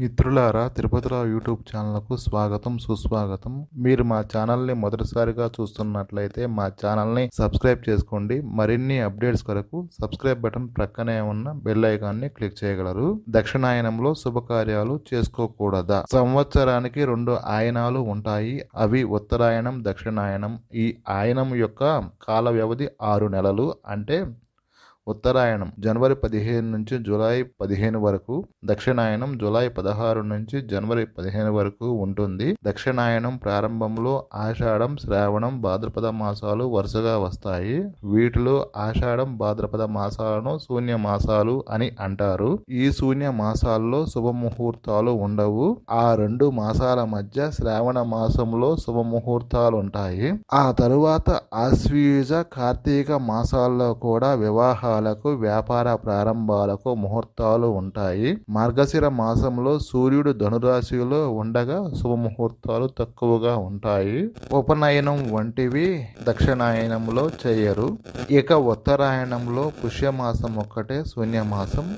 మిత్రులారా తిరుపతిరావు యూట్యూబ్ ఛానల్కు స్వాగతం సుస్వాగతం. మీరు మా ఛానల్ని మొదటిసారిగా చూస్తున్నట్లయితే మా ఛానల్ని సబ్స్క్రైబ్ చేసుకోండి. మరిన్ని అప్డేట్స్ కొరకు సబ్స్క్రైబ్ బటన్ ప్రక్కనే ఉన్న బెల్ ఐకాన్ని క్లిక్ చేయగలరు. దక్షిణాయనంలో శుభకార్యాలు చేసుకోకూడదా? సంవత్సరానికి రెండు ఆయనాలు ఉంటాయి. అవి ఉత్తరాయణం దక్షిణాయనం. ఈ ఆయనం యొక్క కాల వ్యవధి ఆరు నెలలు. అంటే ఉత్తరాయణం జనవరి పదిహేను నుంచి జూలై పదిహేను వరకు దక్షిణాయనం జూలై పదహారు నుంచి జనవరి పదిహేను వరకు ఉంటుంది. దక్షిణాయనం ప్రారంభంలో ఆషాఢం శ్రావణం భాద్రపద మాసాలు వరుసగా వస్తాయి. వీటిలో ఆషాఢం భాద్రపద మాసాలను శూన్య మాసాలు అని అంటారు. ఈ శూన్య మాసాల్లో శుభముహూర్తాలు ఉండవు. ఆ రెండు మాసాల మధ్య శ్రావణ మాసంలో శుభముహూర్తాలు ఉంటాయి. ఆ తరువాత ఆశ్వీజ కార్తీక మాసాల్లో కూడా వివాహాలకు వ్యాపార ప్రారంభాలకు ముహూర్తాలు ఉంటాయి. మార్గశిర మాసంలో సూర్యుడు ధనురాశిలో ఉండగా శుభముహూర్తాలు తక్కువగా ఉంటాయి. ఉపనయనం వంటివి దక్షిణాయనంలో చేయరు. ఇక ఉత్తరాయణంలో పుష్యమాసం ఒక్కటే శూన్యమాసం.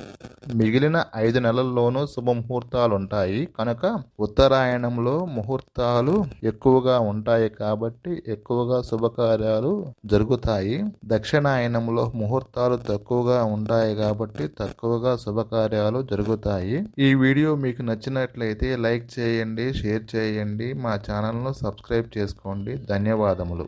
మిగిలిన ఐదు నెలల్లోనూ శుభముహూర్తాలు ఉంటాయి కనుక ఉత్తరాయణంలో ముహూర్తాలు ఎక్కువగా ఉంటాయి కాబట్టి ఎక్కువగా శుభకార్యాలు జరుగుతాయి. దక్షిణాయనంలో ముహూర్తాలు తక్కువగా ఉంటాయి కాబట్టి తక్కువగా శుభకార్యాలు జరుగుతాయి. ఈ వీడియో మీకు నచ్చినట్లయితే లైక్ చేయండి షేర్ చేయండి. మా ఛానల్ను సబ్స్క్రైబ్ చేసుకోండి. ధన్యవాదములు.